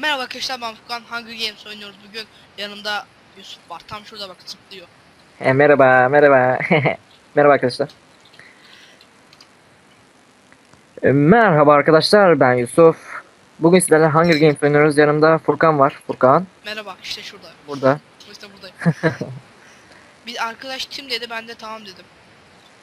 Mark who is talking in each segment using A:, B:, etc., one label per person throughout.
A: Merhaba arkadaşlar ben Furkan Hunger Games oynuyoruz bugün. Yanımda Yusuf var. Tam şurada bak zıplıyor.
B: E, merhaba, merhaba. merhaba arkadaşlar. E, merhaba arkadaşlar, ben Yusuf. Bugün sizlerle Hunger Games oynuyoruz. Yanımda Furkan var. Furkan
A: Merhaba işte şurada.
B: burada.
A: İşte buradayım. Bir arkadaş kim dedi ben de tamam dedim.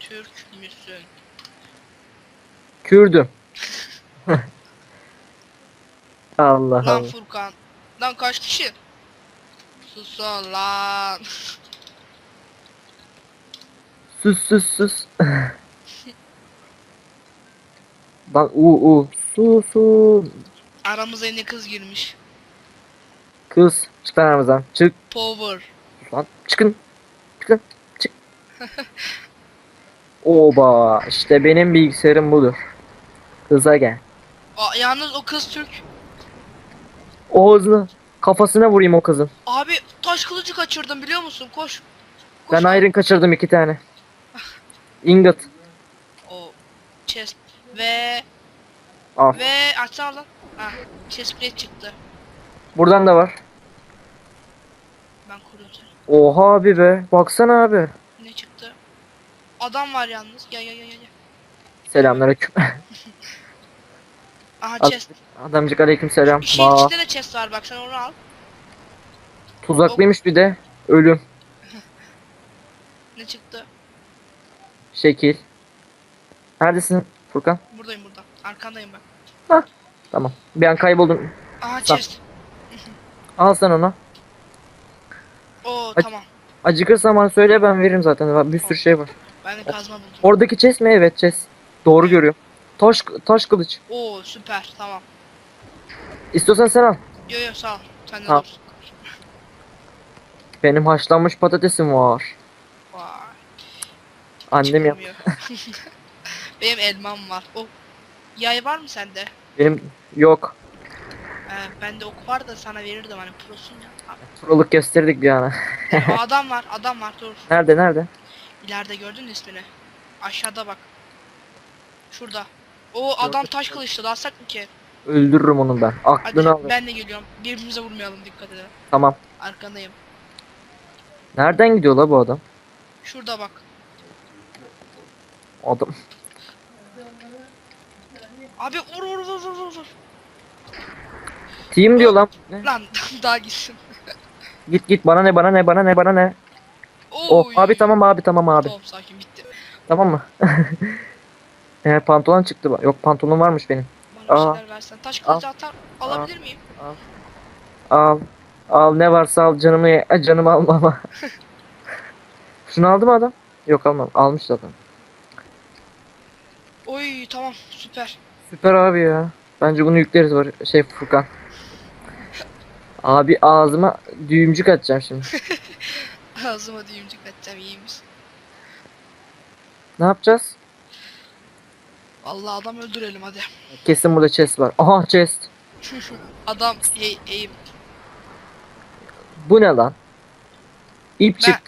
A: Türk müsün?
B: Kürdüm. Allah
A: Lan
B: Allah.
A: Furkan. Lan kaç kişi? Susun lan.
B: Sus sus sus. Lan u u. Su su.
A: Aramıza yeni kız girmiş.
B: Kız çık lan aramızdan. Çık
A: Power.
B: lan. Çıkın. Çıkın. Çık. Oba işte benim bilgisayarım budur. Kıza gel.
A: Aa, yalnız o kız Türk.
B: O hızlı. Kafasına vurayım o kızın.
A: Abi taş kılıcı kaçırdım biliyor musun? Koş. Koş.
B: Ben iron kaçırdım iki tane. Ingot.
A: O chest ve
B: Al.
A: ve açsana lan. Ha, chest plate çıktı.
B: Buradan da var.
A: Ben kuruyorum seni.
B: Oha abi be. Baksana abi.
A: Ne çıktı? Adam var yalnız. Gel gel gel gel.
B: Selamünaleyküm.
A: Aha
B: Ad-
A: chest.
B: Adamcık aleyküm selam.
A: Şeyin içinde de chest var bak sen onu al.
B: Tuzaklıymış bir de. Ölüm.
A: Ne çıktı?
B: Şekil. Neredesin Furkan?
A: Buradayım burada. Arkandayım ben.
B: Tamam. Bir an kayboldum.
A: Aha
B: Sağ.
A: chest.
B: Al sen onu.
A: Oo
B: Aç-
A: tamam.
B: Acıkırsan bana söyle ben veririm zaten. Bir sürü şey var.
A: Ben de kazma buldum.
B: Oradaki chest mi? Evet chest. Doğru görüyor. Taş taş kılıç.
A: Oo süper tamam.
B: İstiyorsan sen al.
A: Yo yo sağ ol. Sen de.
B: Benim haşlanmış patatesim var.
A: Vay.
B: Annem yap.
A: çıkmıyor. Benim elmam var. O yay var mı sende?
B: Benim yok.
A: Ee, bende ok var da sana verirdim hani prosun ya. Abi,
B: Proluk gösterdik bir ana.
A: o adam var adam var dur.
B: Nerede nerede?
A: İleride gördün mü ismini? Aşağıda bak. Şurada. O adam taş kılıçlı dalsak mı ki?
B: Öldürürüm onu ben.
A: Hadi
B: Aklını alır.
A: ben de geliyorum. Birbirimize vurmayalım dikkat edelim.
B: Tamam.
A: Arkandayım.
B: Nereden gidiyor la bu adam?
A: Şurada bak.
B: Adam.
A: Abi vur vur vur vur vur.
B: Team diyor lan. Ne?
A: Lan daha gitsin.
B: Git git bana ne bana ne bana ne bana ne. Oh abi tamam abi tamam abi.
A: Tamam sakin bitti.
B: Tamam mı? Eğer pantolon çıktı. Yok pantolon varmış benim.
A: Bana bir
B: Aa.
A: şeyler versen. Taş kılıcı atar. Alabilir miyim?
B: Al. Al ne varsa al canımı ye. Ay, Canımı alma ama. Şunu aldı mı adam? Yok almam. Almış zaten.
A: Oy tamam süper.
B: Süper abi ya. Bence bunu yükleriz var. Şey Furkan. Abi ağzıma düğümcük atacağım şimdi.
A: Ağzıma düğümcük atacağım iyiymiş.
B: Ne yapacağız?
A: Vallahi adam öldürelim hadi.
B: Kesin burada chest var. Aha chest.
A: adam e eğim.
B: Bu ne lan? İp
A: Ben-
B: çık.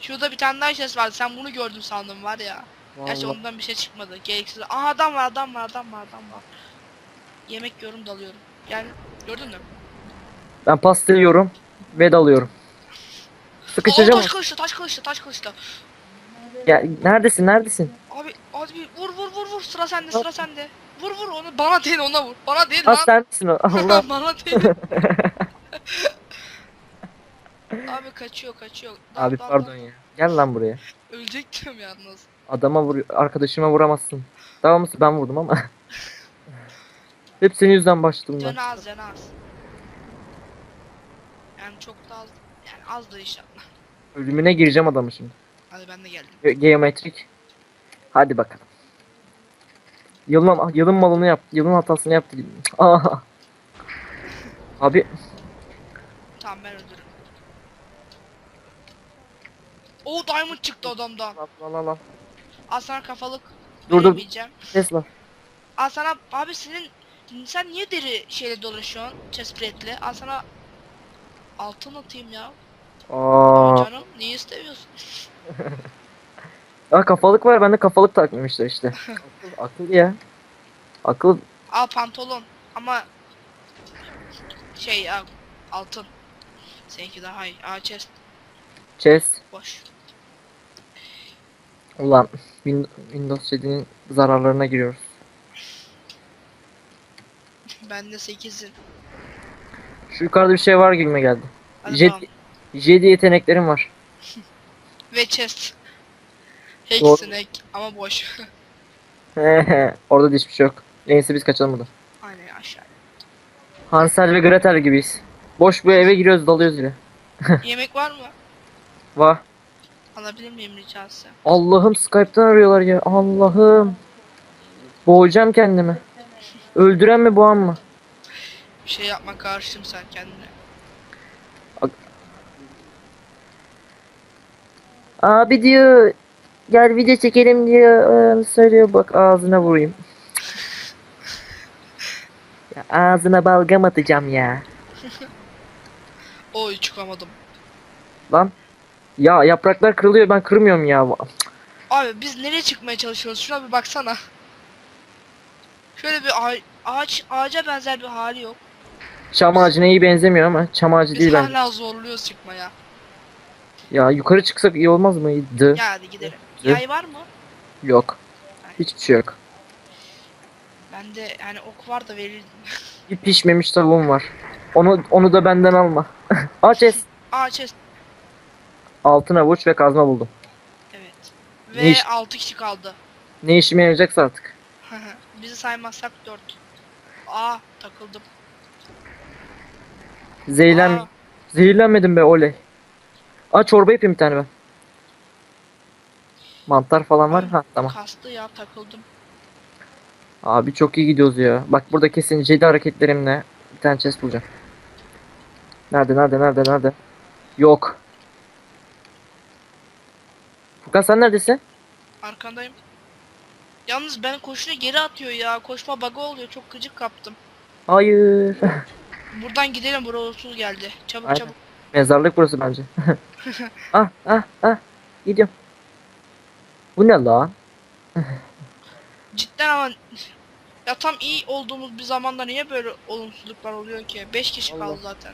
A: Şurada bir tane daha ses vardı. Sen bunu gördün sandım var ya. Gerçi
B: Vallahi.
A: ondan bir şey çıkmadı. Gereksiz. Aha adam var adam var adam var adam var. Yemek yiyorum dalıyorum. Gel gördün mü?
B: Ben pasta yiyorum ve dalıyorum. Sıkışacağım.
A: taş kılıçlı taş kılıçlı taş kılıçlı.
B: Ya neredesin neredesin?
A: Abi abi vur vur vur vur sıra sende sıra sende. Vur vur onu bana değil ona vur. Bana değil
B: Ha
A: lan.
B: sen misin o? Allah.
A: bana değil. abi kaçıyor kaçıyor. Dal,
B: Abi
A: dal,
B: pardon
A: dal.
B: ya. Gel lan buraya.
A: Ölecektim yalnız.
B: Adama vur arkadaşıma vuramazsın. Tamam mısın? Ben vurdum ama. Hep senin yüzünden başladım ben.
A: Canı az canı az. Yani çok da az. Yani az da inşallah.
B: Ölümüne gireceğim adamı şimdi.
A: Hadi ben de geldim.
B: Ge- Geometrik. Hadi bakalım. Yılın, yılın malını yaptı. Yılın hatasını yaptı. Aa. Abi
A: Tamam ben öldürürüm. Oo diamond çıktı adamdan.
B: lan lan lan lan.
A: Al sana kafalık.
B: Dur, dur. Tesla.
A: Al sana abi senin sen niye deri şeyle dolaşıyorsun chestplate'le? Al sana altın atayım ya.
B: Aa.
A: Canım niye istemiyorsun?
B: Aa kafalık var. Bende kafalık takmamışlar işte. akıl, akıl ya. Akıl
A: Al pantolon ama Şey ya altın. Seninki daha iyi. Aa chest
B: Chest.
A: boş.
B: Ulan Win- Windows 7'nin zararlarına giriyoruz.
A: Bende 8'in.
B: Şu yukarıda bir şey var gibime geldi.
A: Hadi
B: Jet. Jedi yeteneklerim var.
A: Ve chest.
B: Doğru.
A: Hexin ama boş.
B: Orada da hiçbir şey yok. Neyse biz kaçalım buradan.
A: Aynen aşağı.
B: Hansel ve Gretel gibiyiz. Boş bir eve giriyoruz dalıyoruz yine.
A: Yemek var mı?
B: Vah.
A: Alabilir miyim rica etsem?
B: Allah'ım Skype'tan arıyorlar ya. Allah'ım. Boğacağım kendimi. Öldüren mi boğan mı?
A: Bir şey yapma karşım sen kendine.
B: Abi diyor gel video çekelim diyor Ee, söylüyor bak ağzına vurayım. ya ağzına balgam atacağım ya.
A: Oy çıkamadım.
B: Lan. Ya yapraklar kırılıyor ben kırmıyorum ya.
A: Abi biz nereye çıkmaya çalışıyoruz? Şuna bir baksana. Şöyle bir ağa- ağaç ağaca benzer bir hali yok.
B: Çam ağacına iyi benzemiyor ama çam ağacı
A: Biz
B: değil bence.
A: hala zorluyoruz çıkmaya.
B: Ya yukarı çıksak iyi olmaz mıydı?
A: Ya hadi gidelim. Yay var mı?
B: Yok. Hiçbir şey yok.
A: Bende yani ok var da verirdim.
B: Bir pişmemiş tavuğum var. Onu onu da benden alma. Aç es.
A: Aa chest.
B: Altın avuç ve kazma buldum.
A: Evet.
B: Ne
A: Ve
B: iş-
A: 6 kişi kaldı.
B: Ne işime yarayacaksa artık.
A: Bizi saymazsak 4. Aa takıldım.
B: Zehirlen
A: Aa,
B: Zehirlenmedim be oley. Aa çorba yapayım bir tane ben. Mantar falan var. Ha tamam.
A: Kastı ya takıldım.
B: Abi çok iyi gidiyoruz ya. Bak burada kesin Jedi hareketlerimle bir tane chest bulacağım. Nerede nerede nerede nerede? Yok. Furkan sen neredesin?
A: Arkandayım. Yalnız ben koşuna geri atıyor ya. Koşma bug'ı oluyor. Çok gıcık kaptım.
B: Hayır.
A: Buradan gidelim. Burası geldi. Çabuk
B: Aynen.
A: çabuk.
B: Mezarlık burası bence. ah ah ah. Gidiyorum. Bu ne lan?
A: Cidden ama ya tam iyi olduğumuz bir zamanda niye böyle olumsuzluklar oluyor ki? 5 kişi
B: Allah.
A: kaldı zaten.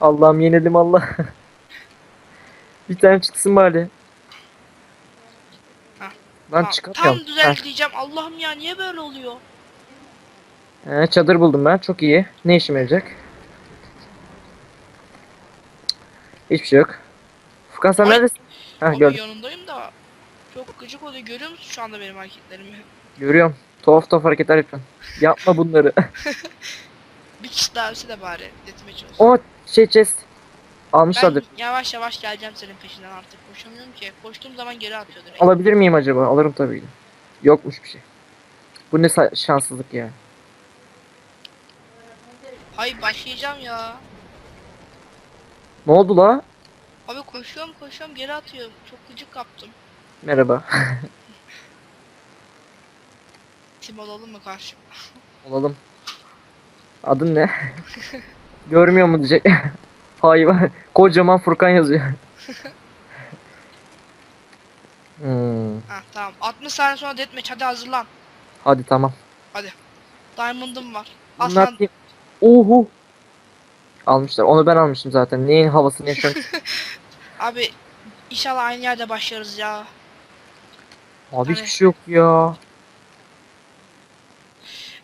B: Allah'ım yenildim Allah. bir tane çıksın bari. Lan
A: Tam-
B: çıkamıyorum.
A: Tam düzelteceğim. Allah'ım ya niye böyle oluyor?
B: He, çadır buldum ben. Çok iyi. Ne işime yarayacak? Hiçbir şey yok. Furkan sen
A: Ay.
B: neredesin? Heh gördüm.
A: yanındayım da çok gıcık oluyor. Görüyor musun şu anda benim hareketlerimi?
B: Görüyorum. Tuhaf tuhaf hareketler yapıyorsun. Yapma bunları.
A: Bir kişi daha ölse de bari detime çalışsın.
B: o şey chest. Almışlardır.
A: Ben yavaş yavaş geleceğim senin peşinden artık. Koşamıyorum ki. Koştuğum zaman geri atıyor direkt.
B: Alabilir miyim acaba? Alırım tabii ki. Yokmuş bir şey. Bu ne şanssızlık ya.
A: Ay başlayacağım ya.
B: Ne oldu la?
A: Abi koşuyorum koşuyorum geri atıyor. Çok gıcık kaptım.
B: Merhaba.
A: Tim olalım mı karşı?
B: Olalım. Adın ne? Görmüyor mu diyecek. Hayvan. Kocaman Furkan yazıyor. hmm.
A: Ha tamam. 60 saniye sonra deathmatch hadi hazırlan.
B: Hadi tamam.
A: Diamond'ım var. Aslan
B: atayım. Almışlar. Onu ben almıştım zaten. Neyin havasını yaşıyorum.
A: abi inşallah aynı yerde başlarız ya.
B: Abi hiçbir şey yok ya.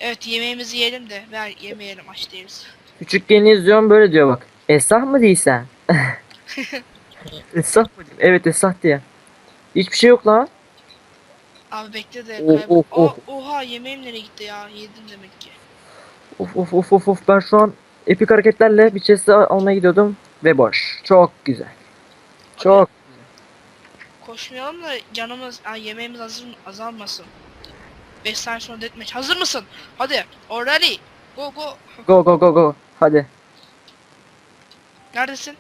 A: Evet yemeğimizi yiyelim de ver yemeyelim aç değiliz.
B: Küçükken izliyorum böyle diyor bak. Esah mı değilsen? Esah mı? diyeyim? Evet Esah diye. Hiçbir şey yok lan.
A: Abi bekle de
B: Oh,
A: kaybol.
B: oh, oh.
A: Aa, Oha yemeğim nereye gitti ya? Yedim demek ki.
B: Of of of of of ben şu an epik hareketlerle bir chest'i al- almaya gidiyordum ve boş. Çok güzel. Çok.
A: Koşmayalım da canımız, ha, yemeğimiz hazır, azalmasın. 5 saniye sonra deathmatch. Hazır mısın? Hadi. Already. Go go.
B: Go go go go. Hadi.
A: Neredesin?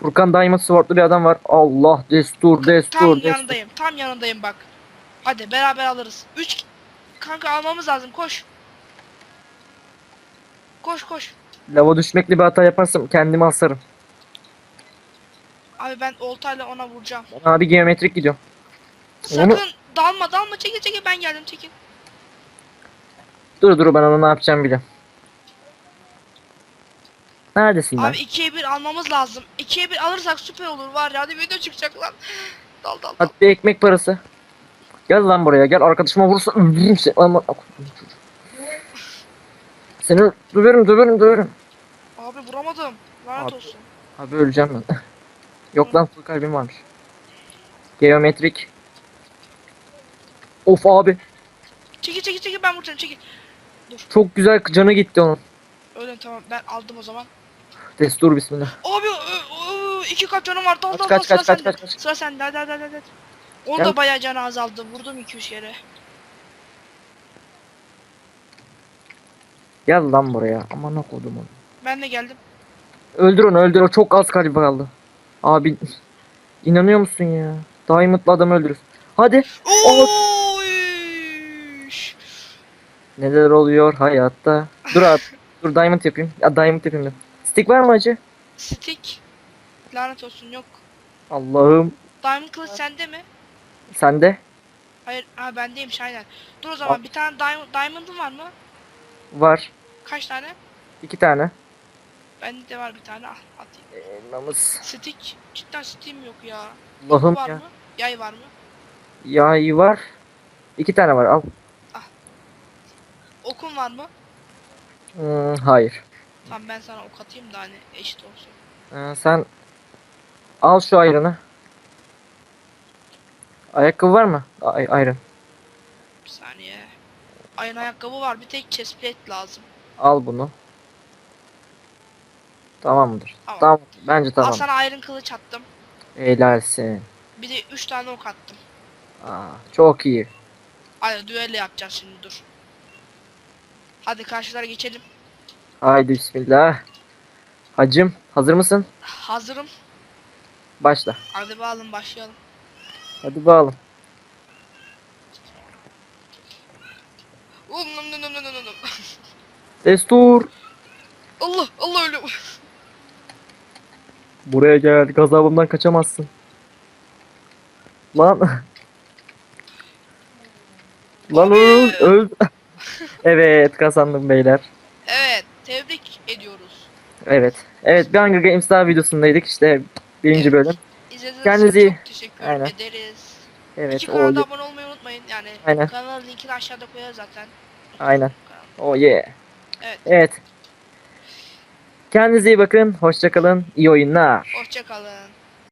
B: Furkan Diamond Sword'lu bir adam var. Allah destur
A: Tam
B: destur destur.
A: yanındayım. Tam yanındayım bak. Hadi beraber alırız. 3 Kanka almamız lazım. Koş. Koş koş.
B: Lava düşmekle bir hata yaparsam kendimi asarım.
A: Abi ben oltayla ona vuracağım.
B: Abi geometrik gidiyorum.
A: Sakın
B: Onu-
A: dalma dalma çekil çekil ben geldim çekil.
B: Dur dur ben onu ne yapacağım bile. Neredesin?
A: Abi 2'ye 1 almamız lazım. 2'ye 1 alırsak süper olur var ya. Hadi video çıkacak lan. Dal dal dal.
B: Hadi ekmek parası. Gel lan buraya gel arkadaşıma vurursa öldürürüm seni. Aman. Seni döverim döverim döverim.
A: Abi vuramadım. Lanet
B: Abi.
A: olsun.
B: Abi öleceğim ben. Yok lan full kalbim varmış. Geometrik. Of abi.
A: Çekil çekil çekil ben vuracağım çekil.
B: Çok güzel canı gitti onun.
A: Öyle tamam ben aldım o zaman.
B: Destur bismillah.
A: Abi ö- ö- iki kat canım var. Dal dal
B: kaç,
A: dal
B: kaç,
A: sıra
B: kaç,
A: sende.
B: kaç, kaç.
A: Sıra sende hadi hadi hadi. hadi.
B: Gel.
A: da bayağı canı azaldı. Vurdum 2-3 kere.
B: Gel lan buraya. Aman okudum onu.
A: Ben de geldim.
B: Öldür onu öldür o çok az kalbi kaldı. Abi inanıyor musun ya? Diamond'la adamı öldürür. Hadi.
A: Oy!
B: Neler oluyor hayatta? Dur at. Dur diamond yapayım. Ya diamond yapayım ben. Stick var mı acı?
A: Stick. Lanet olsun yok.
B: Allah'ım.
A: Diamond kılıç sende mi?
B: Sende
A: Hayır, ha bendeymiş aynen. Dur o zaman bir tane diamond, diamond'ın var mı?
B: var.
A: Kaç tane?
B: iki tane.
A: Bende de var bir tane. Ah, atayım.
B: Elmamız.
A: Stick. Cidden stick'im yok ya.
B: Allah'ım
A: var
B: ya.
A: mı? Yay var mı?
B: Yay var. İki tane var al.
A: Okun var mı?
B: Hmm, hayır.
A: Tamam ben sana ok atayım da hani eşit olsun.
B: Ee, sen al şu ayranı. Ayakkabı var mı? Ay ayran.
A: Bir saniye. Ayın ayakkabı var. Bir tek chest plate lazım.
B: Al bunu. Tamam mıdır?
A: Tamam.
B: Tamam. Bence
A: Al
B: tamam.
A: sana iron kılıç attım.
B: Helalsin.
A: Bir de 3 tane ok attım.
B: Aa, çok iyi.
A: Hadi düello yapacağız şimdi dur. Hadi karşılara geçelim.
B: Haydi bismillah. Hacım hazır mısın?
A: Hazırım.
B: Başla.
A: Hadi bağalım başlayalım.
B: Hadi bakalım.
A: Um, num, num, num, num, num.
B: Destur.
A: Allah Allah öyle.
B: Buraya gel. Gazabımdan kaçamazsın. Lan. Lan öl. Öl. evet kazandım beyler.
A: Evet tebrik ediyoruz.
B: Evet. Evet bir Hunger Games daha videosundaydık işte birinci bölüm.
A: İzlediğiniz için çok teşekkür
B: Aynen.
A: ederiz.
B: Evet
A: İki
B: o
A: kanala da abone olmayı unutmayın. Yani
B: Aynen.
A: kanalın linkini aşağıda koyarız zaten.
B: Aynen. Oh yeah.
A: Evet.
B: Evet. Kendinize iyi bakın. Hoşça kalın. İyi oyunlar.
A: Hoşçakalın.